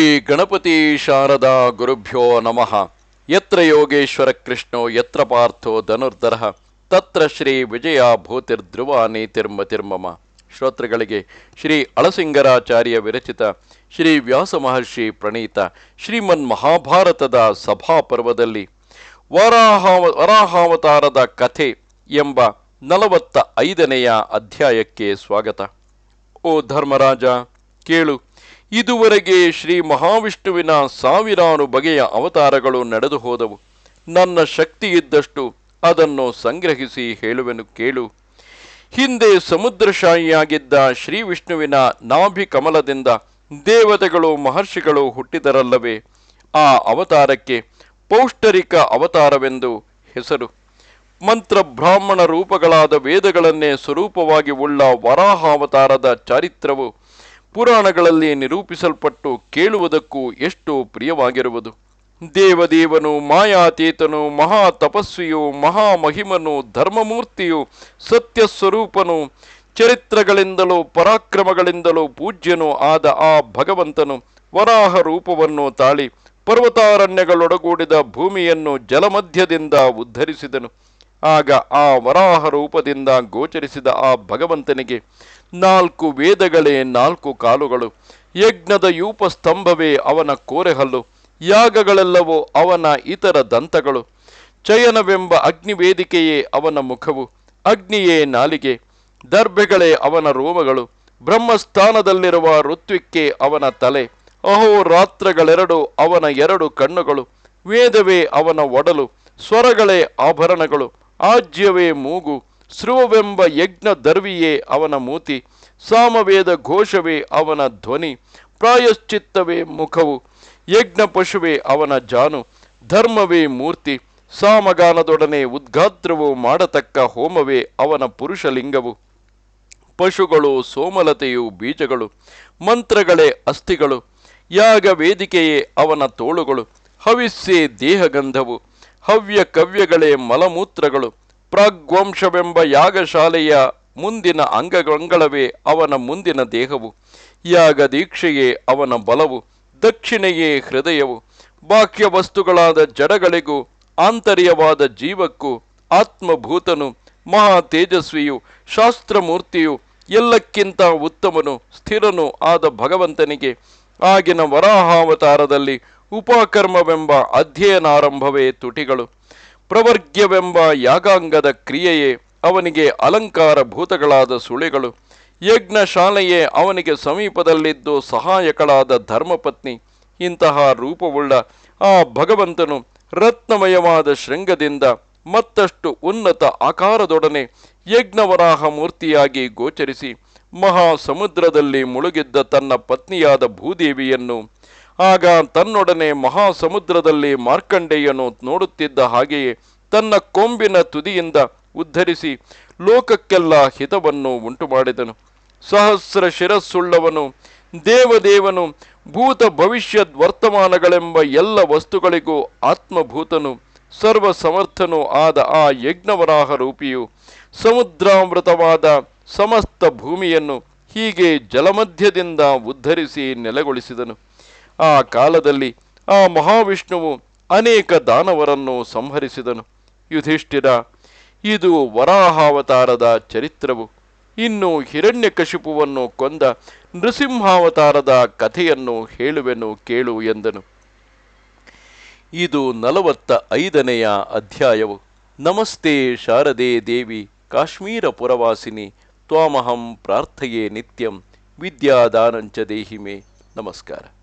ಶ್ರೀ ಗಣಪತಿ ಶಾರದಾ ಗುರುಭ್ಯೋ ನಮಃ. ಯತ್ರ ಯೋಗೇಶ್ವರ ಕೃಷ್ಣೋ, ಯತ್ರ ಪಾರ್ಥೋ ಧನುರ್ಧರ. ತತ್ರ ಶ್ರೀ ವಿಜಯ ಭೂತಿರ್ಧ್ರುವ ನೀತಿರ್ಮತಿರ್ಮಮ ಶ್ರೋತೃಗಳಿಗೆ ಶ್ರೀ ಅಳಸಿಂಗರಾಚಾರ್ಯ ವಿರಚಿತ ಶ್ರೀ ವ್ಯಾಸ ಮಹರ್ಷಿ ಪ್ರಣೀತ ಶ್ರೀಮನ್ ಮಹಾಭಾರತದ ಸಭಾಪರ್ವದಲ್ಲಿ ವರಾಹಾವ, ವರಾಹಾವತಾರದ ಕಥೆ ಎಂಬ ನಲವತ್ತ ಐದನೆಯ ಅಧ್ಯಾಯಕ್ಕೆ ಸ್ವಾಗತ. ಓ ಧರ್ಮರಾಜ, ಕೇಳು. ಇದುವರೆಗೆ ಶ್ರೀ ಮಹಾವಿಷ್ಣುವಿನ ಸಾವಿರಾರು ಬಗೆಯ ಅವತಾರಗಳು ನಡೆದು ಹೋದವು. ನನ್ನ ಶಕ್ತಿ ಇದ್ದಷ್ಟು ಅದನ್ನು ಸಂಗ್ರಹಿಸಿ ಹೇಳುವೆನು ಕೇಳು. ಹಿಂದೆ ಸಮುದ್ರಶಾಹಿಯಾಗಿದ್ದ ಶ್ರೀ ವಿಷ್ಣುವಿನ ನಾಭಿ ಕಮಲದಿಂದ ದೇವತೆಗಳು, ಮಹರ್ಷಿಗಳು ಹುಟ್ಟಿದರಲ್ಲವೇ ಆ ಅವತಾರಕ್ಕೆ ಪೌಷ್ಟರಿಕ ಅವತಾರವೆಂದು ಹೆಸರು. ಮಂತ್ರ ಬ್ರಾಹ್ಮಣ ರೂಪಗಳಾದ ವೇದಗಳನ್ನೇ ಸ್ವರೂಪವಾಗಿ ಉಳ್ಳ ವರಾಹಾವತಾರದ ಚಾರಿತ್ರವು ಪುರಾಣಗಳಲ್ಲಿ ನಿರೂಪಿಸಲ್ಪಟ್ಟು ಕೇಳುವುದಕ್ಕೂ ಎಷ್ಟು ಪ್ರಿಯವಾಗಿರುವುದು. ದೇವದೇವನು, ಮಾಯಾತೀತನು ಮಹಾ ತಪಸ್ವಿಯು ಮಹಾಮಹಿಮನು, ಧರ್ಮಮೂರ್ತಿಯು ಸತ್ಯ ಸ್ವರೂಪನು ಚರಿತ್ರಗಳಿಂದಲೂ ಪರಾಕ್ರಮಗಳಿಂದಲೂ ಪೂಜ್ಯನು ಆದ ಆ ಭಗವಂತನು ವರಾಹ ರೂಪವನ್ನು ತಾಳಿ ಪರ್ವತಾರಣ್ಯಗಳೊಡಗೂಡಿದ ಭೂಮಿಯನ್ನು ಜಲಮಧ್ಯದಿಂದ ಉದ್ಧರಿಸಿದನು. ಆಗ ಆ ವರಾಹ ರೂಪದಿಂದ ಗೋಚರಿಸಿದ ಆ ಭಗವಂತನಿಗೆ ನಾಲ್ಕು ವೇದಗಳೇ, ನಾಲ್ಕು ಕಾಲುಗಳು. ಯಜ್ಞದ ಯೂಪ ಸ್ತಂಭವೇ ಅವನ ಕೋರೆಹಲ್ಲು. ಯಾಗಗಳೆಲ್ಲವೂ ಅವನ ಇತರ ದಂತಗಳು. ಚಯನವೆಂಬ ಅಗ್ನಿವೇದಿಕೆಯೇ ಅವನ ಮುಖವು. ಅಗ್ನಿಯೇ ನಾಲಿಗೆ. ದರ್ಭೆಗಳೇ ಅವನ ರೋಮಗಳು. ಬ್ರಹ್ಮಸ್ಥಾನದಲ್ಲಿರುವ ಋತ್ವಿಕ್ಕೆ ಅವನ ತಲೆ. ಅಹೋರಾತ್ರಗಳೆರಡು ಅವನ ಎರಡು ಕಣ್ಣುಗಳು. ವೇದವೇ ಅವನ ಒಡಲು. ಸ್ವರಗಳೇ ಆಭರಣಗಳು. ಆಜ್ಯವೇ ಮೂಗು. ಸ್ರುವವೆಂಬ ಯಜ್ಞ ದರ್ವಿಯೇ ಅವನ ಮೂತಿ, ಸಾಮವೇದ ಘೋಷವೇ ಅವನ ಧ್ವನಿ, ಪ್ರಾಯಶ್ಚಿತ್ತವೇ ಮುಖವು, ಯಜ್ಞ ಪಶುವೇ ಅವನ ಜಾನು, ಧರ್ಮವೇ ಮೂರ್ತಿ, ಸಾಮಗಾನದೊಡನೆ ಉದ್ಗಾತ್ರವು ಮಾಡತಕ್ಕ ಹೋಮವೇ ಅವನ ಪುರುಷಲಿಂಗವು. ಪಶುಗಳು ಸೋಮಲತೆಯು ಬೀಜಗಳು, ಮಂತ್ರಗಳೇ ಅಸ್ಥಿಗಳು, ಯಾಗ ವೇದಿಕೆಯೇ ಅವನ ತೋಳುಗಳು, ಹವಿಸ್ಸೇ ದೇಹಗಂಧವು, ಹವ್ಯ ಕವ್ಯಗಳೇ ಮಲಮೂತ್ರಗಳು ಪ್ರಾಗ್ವಂಶವೆಂಬ ಯಾಗಶಾಲೆಯ ಮುಂದಿನ ಅಂಗಗಳವೇ ಅವನ ಮುಂದಿನ ದೇಹವು. ಯಾಗ ದೀಕ್ಷೆಯೇ ಅವನ ಬಲವು, ದಕ್ಷಿಣೆಯೇ ಹೃದಯವು. ಬಾಹ್ಯ ವಸ್ತುಗಳಾದ ಜಡಗಳಿಗೂ, ಆಂತರ್ಯವಾದ ಜೀವಕ್ಕೂ, ಆತ್ಮಭೂತನು, ಮಹಾ ತೇಜಸ್ವಿಯು, ಶಾಸ್ತ್ರಮೂರ್ತಿಯು, ಎಲ್ಲಕ್ಕಿಂತ ಉತ್ತಮನು, ಸ್ಥಿರನು ಆದ ಭಗವಂತನಿಗೆ. ಆಗಿನ ವರಾಹಾವತಾರದಲ್ಲಿ ಉಪಕರ್ಮವೆಂಬ ಅಧ್ಯಯನಾರಂಭವೇ ತುಟಿಗಳು. ಪ್ರವರ್ಗ್ಯವೆಂಬ ಯಾಗಾಂಗದ ಕ್ರಿಯೆಯೇ ಅವನಿಗೆ ಅಲಂಕಾರ ಭೂತಗಳಾದ ಸುಳಿಗಳು. ಯಜ್ಞಶಾಲೆಯೇ ಅವನಿಗೆ ಸಮೀಪದಲ್ಲಿದ್ದು ಸಹಾಯಕಳಾದ ಧರ್ಮಪತ್ನಿ. ಇಂತಹ ರೂಪವುಳ್ಳ ಆ ಭಗವಂತನು ರತ್ನಮಯವಾದ ಶೃಂಗದಿಂದ ಮತ್ತಷ್ಟು ಉನ್ನತ ಆಕಾರದೊಡನೆ ಯಜ್ಞವರಾಹ ಮೂರ್ತಿಯಾಗಿ ಗೋಚರಿಸಿ ಮಹಾಸಮುದ್ರದಲ್ಲಿ ಮುಳುಗಿದ್ದ ತನ್ನ ಪತ್ನಿಯಾದ ಭೂದೇವಿಯನ್ನು ಆಗ ತನ್ನೊಡನೆ ಮಹಾಸಮುದ್ರದಲ್ಲಿ ಮಾರ್ಕಂಡೆಯನ್ನು ಮಾರ್ಕಂಡೇಯನು ನೋಡುತ್ತಿದ್ದ ಹಾಗೆಯೇ ತನ್ನ ಕೊಂಬಿನ ತುದಿಯಿಂದ ಉದ್ಧರಿಸಿ ಲೋಕಕ್ಕೆಲ್ಲ ಹಿತವನ್ನು ಉಂಟು ಮಾಡಿದನು ಸಹಸ್ರ ಶಿರಸ್ಸುಳ್ಳವನು, ದೇವದೇವನು, ಭೂತ ಭವಿಷ್ಯದ್ ವರ್ತಮಾನಗಳೆಂಬ ಎಲ್ಲ ವಸ್ತುಗಳಿಗೂ ಆತ್ಮಭೂತನು ಸರ್ವ ಸಮರ್ಥನು ಆದ ಆ ಯಜ್ಞವರಾಹ ರೂಪಿಯು, ಸಮುದ್ರಾಮೃತವಾದ ಸಮಸ್ತ ಭೂಮಿಯನ್ನು ಹೀಗೆ ಜಲಮಧ್ಯದಿಂದ ಉದ್ಧರಿಸಿ ನೆಲೆಗೊಳಿಸಿದನು. ಆ ಕಾಲದಲ್ಲಿ ಆ ಮಹಾವಿಷ್ಣುವು ಅನೇಕ ದಾನವರನ್ನು ಸಂಹರಿಸಿದನು. ಯುಧಿಷ್ಠಿರ, ಇದು ವರಾಹಾವತಾರದ ಚರಿತ್ರವು. ಇನ್ನು ಹಿರಣ್ಯಕಶಿಪುವನ್ನು ಕೊಂದ ನೃಸಿಂಹಾವತಾರದ ಕಥೆಯನ್ನು ಹೇಳುವೆನು, ಕೇಳು ಎಂದನು. ಇದು ನಲವತ್ತ ಐದನೆಯ ಅಧ್ಯಾಯವು. ನಮಸ್ತೆ ಶಾರದೆ ದೇವಿ, ಕಾಶ್ಮೀರ ಪುರವಾಸಿನಿ, ತ್ವಾಮಹಂ ಪ್ರಾರ್ಥೆಯೇ ನಿತ್ಯಂ, ವಿದ್ಯಾದಾನಂಚ ದೇಹಿಮೆ. ನಮಸ್ಕಾರ.